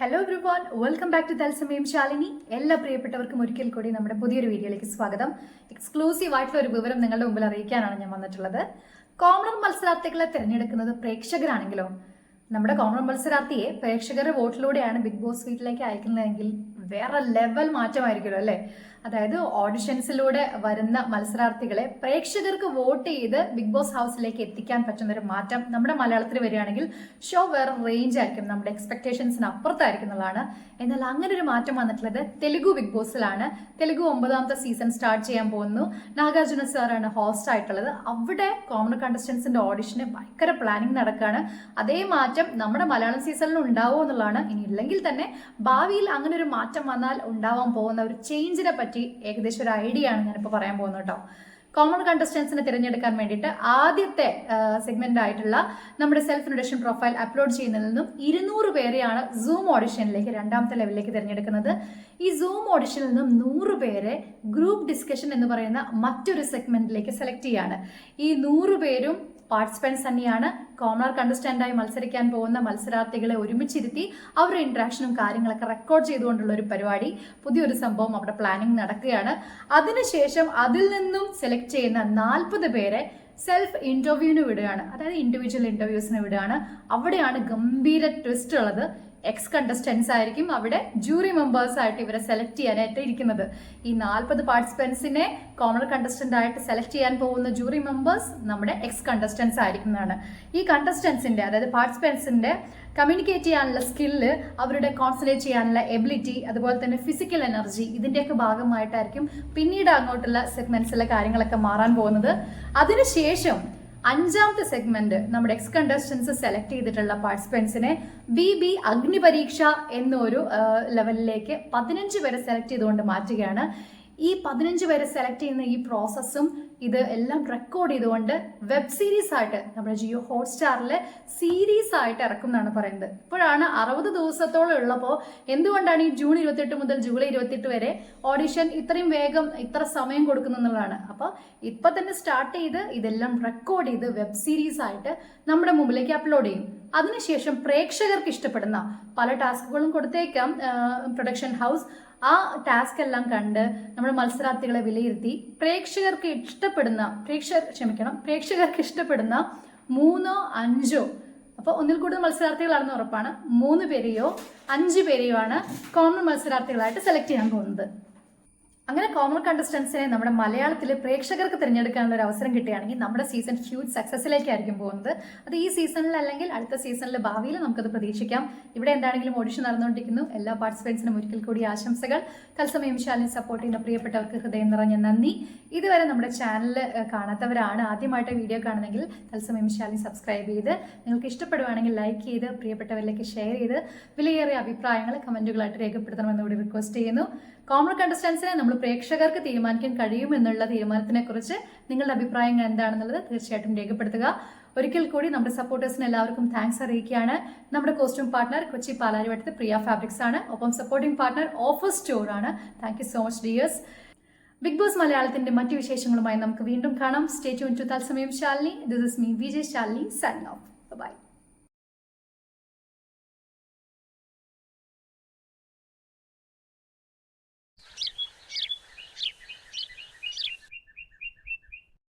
Hello everyone welcome back to തത്സമയം ശാലിനി എല്ലാ പ്രിയപ്പെട്ടവർക്കും ഒരിക്കൽ കൂടി നമ്മുടെ പുതിയൊരു വീഡിയോയിലേക്ക് സ്വാഗതം. എക്സ്ക്ലൂസീവ് ആയിട്ടുള്ള ഒരു വിവരം നിങ്ങളുടെ മുമ്പിൽ അറിയിക്കാനാണ് ഞാൻ വന്നിട്ടുള്ളത്. കോമണർ മത്സരാർത്ഥികളെ തിരഞ്ഞെടുക്കുന്നത് പ്രേക്ഷകരാണെങ്കിലോ? നമ്മുടെ കോമണർ മത്സരാർത്ഥിയെ പ്രേക്ഷകരുടെ വോട്ടിലൂടെയാണ് ബിഗ് ബോസ് വീട്ടിലേക്ക് അയക്കുന്നതെങ്കിൽ വേറെ ലെവൽ മാറ്റമായിരിക്കുമല്ലോ അല്ലേ? അതായത് ഓഡിഷൻസിലൂടെ വരുന്ന മത്സരാർത്ഥികളെ പ്രേക്ഷകർക്ക് വോട്ട് ചെയ്ത് ബിഗ് ബോസ് ഹൗസിലേക്ക് എത്തിക്കാൻ പറ്റുന്ന ഒരു മാറ്റം നമ്മുടെ മലയാളത്തിൽ വരികയാണെങ്കിൽ ഷോ വേറെ റേഞ്ച് ആയിരിക്കും. നമ്മുടെ എക്സ്പെക്ടേഷൻസിന് അപ്പുറത്തായിരിക്കും എന്നുള്ളതാണ് എന്നാൽ അങ്ങനെ ഒരു മാറ്റം വന്നിട്ടുള്ളത് തെലുഗു ബിഗ് ബോസിലാണ് തെലുഗു ഒമ്പതാമത്തെ സീസൺ സ്റ്റാർട്ട് ചെയ്യാൻ പോകുന്നു. നാഗാർജുന സാറാണ് ഹോസ്റ്റ് ആയിട്ടുള്ളത്. അവിടെ കോമൺ കണ്ടസ്റ്റൻസിന്റെ ഓഡിഷന് ഭയങ്കര പ്ലാനിങ് നടക്കുകയാണ് അതേ മാറ്റം നമ്മുടെ മലയാളം സീസണിൽ ഉണ്ടാവുമോ എന്നുള്ളതാണ്. ഇനി ഇല്ലെങ്കിൽ തന്നെ ഭാവിയിൽ അങ്ങനെ ഒരു മാറ്റം വന്നാൽ ഉണ്ടാവാൻ പോകുന്ന ഒരു ചേഞ്ചിനെ പറ്റി ഏകദേശം ഒരു ഐഡിയ ആണ് ഞാനിപ്പോൾ പറയാൻ പോകുന്നത് കേട്ടോ. കോമൺ കണ്ടസ്റ്റൻസിനെ തിരഞ്ഞെടുക്കാൻ വേണ്ടിയിട്ട് ആദ്യത്തെ സെഗ്മെന്റ് ആയിട്ടുള്ള നമ്മുടെ സെൽഫ് ഇൻഡക്ഷൻ പ്രൊഫൈൽ അപ്ലോഡ് ചെയ്യുന്നതിൽ നിന്നും ഇരുന്നൂറ് പേരെയാണ് സൂം ഓഡിഷനിലേക്ക് രണ്ടാമത്തെ ലെവലിലേക്ക് തിരഞ്ഞെടുക്കുന്നത്. ഈ സൂം ഓഡിഷനിൽ നിന്നും നൂറ് പേരെ ഗ്രൂപ്പ് ഡിസ്കഷൻ എന്ന് പറയുന്ന മറ്റൊരു സെഗ്മെന്റിലേക്ക് സെലക്ട് ചെയ്യാണ്. ഈ നൂറ് പേരും പാർട്ടിസിപ്പൻസ് തന്നെയാണ്. കോമണർ കണ്ടസ്റ്റന്റായി മത്സരിക്കാൻ പോകുന്ന മത്സരാർത്ഥികളെ ഒരുമിച്ചിരുത്തി അവരുടെ ഇന്ററാക്ഷനും കാര്യങ്ങളൊക്കെ റെക്കോർഡ് ചെയ്തുകൊണ്ടുള്ള ഒരു പരിപാടി. പുതിയൊരു സംഭവം അവിടെ പ്ലാനിങ് നടക്കുകയാണ്. അതിനുശേഷം അതിൽ നിന്നും സെലക്ട് ചെയ്യുന്ന നാൽപ്പത് പേരെ സെൽഫ് ഇന്റർവ്യൂവിന് വിടുകയാണ്. അതായത് ഇൻഡിവിജ്വൽ ഇന്റർവ്യൂസിന് വിടുകയാണ്. അവിടെയാണ് ഗംഭീര ട്വിസ്റ്റ് ഉള്ളത്. എക്സ് കണ്ടസ്റ്റൻസ് ആയിരിക്കും അവിടെ ജൂറി മെമ്പേഴ്സ് ആയിട്ട് ഇവരെ സെലക്ട് ചെയ്യാനായിട്ട് ഇരിക്കുന്നത്. ഈ നാൽപ്പത് പാർട്ടിസിപ്പൻസിനെ കോമൺ കണ്ടസ്റ്റന്റ് ആയിട്ട് സെലക്ട് ചെയ്യാൻ പോകുന്ന ജൂറി മെമ്പേഴ്സ് നമ്മുടെ എക്സ് കണ്ടസ്റ്റൻസ് ആയിരിക്കുന്നതാണ്. ഈ കണ്ടസ്റ്റൻസിന്റെ അതായത് പാർട്ടിസിപ്പൻസിന്റെ കമ്മ്യൂണിക്കേറ്റ് ചെയ്യാനുള്ള സ്കില്ല് അവരുടെ കോൺസെൻട്രേറ്റ് ചെയ്യാനുള്ള എബിലിറ്റി അതുപോലെ തന്നെ ഫിസിക്കൽ എനർജി ഇതിന്റെയൊക്കെ ഭാഗമായിട്ടായിരിക്കും പിന്നീട് അങ്ങോട്ടുള്ള സെഗ്മെന്റ്സിലെ കാര്യങ്ങളൊക്കെ മാറാൻ പോകുന്നത്. അതിനുശേഷം അഞ്ചാമത്തെ സെഗ്മെന്റ് നമ്മുടെ എക്സ് കണ്ടസ്റ്റൻസ് സെലക്ട് ചെയ്തിട്ടുള്ള പാർട്ടിസിപ്പൻസിനെ ബി ബി അഗ്നിപരീക്ഷ എന്നൊരു ലെവലിലേക്ക് പതിനഞ്ച് പേരെ സെലക്ട് ചെയ്തുകൊണ്ട് മാറ്റുകയാണ്. ഈ പതിനഞ്ച് പേരെ സെലക്ട് ചെയ്യുന്ന ഈ പ്രോസസ്സും ഇത് എല്ലാം റെക്കോർഡ് ചെയ്തുകൊണ്ട് വെബ് സീരീസ് ആയിട്ട് നമ്മുടെ ജിയോ ഹോട്ട്സ്റ്റാറിൽ സീരീസ് ആയിട്ട് ഇറക്കും എന്നാണ് പറയുന്നത്. ഇപ്പോഴാണ് അറുപത് ദിവസത്തോളം ഉള്ളപ്പോൾ എന്തുകൊണ്ടാണ് ഈ ജൂൺ ഇരുപത്തെട്ട് മുതൽ ജൂലൈ ഇരുപത്തെട്ട് വരെ ഓഡിഷൻ ഇത്രയും വേഗം ഇത്ര സമയം കൊടുക്കുന്നുള്ളതാണ് അപ്പോൾ ഇപ്പൊ തന്നെ സ്റ്റാർട്ട് ചെയ്ത് ഇതെല്ലാം റെക്കോർഡ് ചെയ്ത് വെബ് സീരീസ് ആയിട്ട് നമ്മുടെ മുമ്പിലേക്ക് അപ്ലോഡ് ചെയ്യും. അതിനുശേഷം പ്രേക്ഷകർക്ക് ഇഷ്ടപ്പെടുന്ന പല ടാസ്കുകളും കൊടുത്തേക്കാം. പ്രൊഡക്ഷൻ ഹൗസ് ആ ടാസ്ക് എല്ലാം കണ്ട് നമ്മുടെ മത്സരാർത്ഥികളെ വിലയിരുത്തി പ്രേക്ഷകർക്ക് ഇഷ്ടപ്പെടുന്ന പ്രേക്ഷകർ ക്ഷമിക്കണം പ്രേക്ഷകർക്ക് ഇഷ്ടപ്പെടുന്ന മൂന്നോ അഞ്ചോ അപ്പോൾ ഒന്നിൽ കൂടുതൽ മത്സരാർത്ഥികളാണെന്ന് ഉറപ്പാണ്. മൂന്ന് പേരെയോ അഞ്ച് പേരെയോ ആണ് കോമൺ മത്സരാർത്ഥികളായിട്ട് സെലക്ട് ചെയ്യാൻ പോകുന്നത്. അങ്ങനെ കോമൺ കണ്ടസ്റ്റൻസിനെ നമ്മുടെ മലയാളത്തിലെ പ്രേക്ഷകർക്ക് തിരഞ്ഞെടുക്കാനുള്ള ഒരു അവസരം കിട്ടുകയാണെങ്കിൽ നമ്മുടെ സീസൺ ഹ്യൂജ് സക്സസിലേക്കായിരിക്കും പോകുന്നത്. അത് ഈ സീസണിൽ അല്ലെങ്കിൽ അടുത്ത സീസണിൽ ഭാവിയിൽ നമുക്കത് പ്രതീക്ഷിക്കാം. ഇവിടെ എന്താണെങ്കിലും ഓഡിഷൻ നടന്നുകൊണ്ടിരിക്കുന്നു. എല്ലാ പാർട്ടിസിപ്പൻസിനും ഒരിക്കൽ കൂടി ആശംസകൾ. തത്സമയം ശാലിനി സപ്പോർട്ട് ചെയ്യുന്ന പ്രിയപ്പെട്ടവർക്ക് ഹൃദയം നിറഞ്ഞ നന്ദി. ഇതുവരെ നമ്മുടെ ചാനൽ കാണാത്തവരാണ് ആദ്യമായിട്ട് വീഡിയോ കാണുന്നെങ്കിൽ തത്സമയം ശാലിനി സബ്സ്ക്രൈബ് ചെയ്ത് നിങ്ങൾക്ക് ഇഷ്ടപ്പെടുവാണെങ്കിൽ ലൈക്ക് ചെയ്ത് പ്രിയപ്പെട്ടവരിലേക്ക് ഷെയർ ചെയ്ത് വിലയേറിയ അഭിപ്രായങ്ങൾ കമന്റുകളായിട്ട് രേഖപ്പെടുത്തണമെന്ന് കൂടി റിക്വസ്റ്റ് ചെയ്യുന്നു. കോമൺ കണ്ടസ്റ്റൻസിനെ നമ്മൾ പ്രേക്ഷകർക്ക് തീരുമാനിക്കാൻ കഴിയുമെന്നുള്ള തീരുമാനത്തിനെ കുറിച്ച് നിങ്ങളുടെ അഭിപ്രായങ്ങൾ എന്താണെന്നുള്ളത് തീർച്ചയായിട്ടും രേഖപ്പെടുത്തുക. ഒരിക്കൽ കൂടി നമ്മുടെ സപ്പോർട്ടേഴ്സിന് എല്ലാവർക്കും താങ്ക്സ് അറിയിക്കുകയാണ്. നമ്മുടെ കോസ്റ്റ്യൂം പാർട്ണർ കൊച്ചി പാലാരിവട്ടത്തെ പ്രിയ ഫാബ്രിക്സ് ആണ്. ഒപ്പം സപ്പോർട്ടിംഗ് പാർട്ണർ ഓഫർ സ്റ്റോർ ആണ്. Thank so much dears big boss മലയാളത്തിന്റെ മറ്റു വിശേഷങ്ങളുമായി നമുക്ക് വീണ്ടും കാണാം. സ്റ്റേ ട്യൂൺ ടു തത്സമയം Shalini. This is me Vijay Shalini sign off bye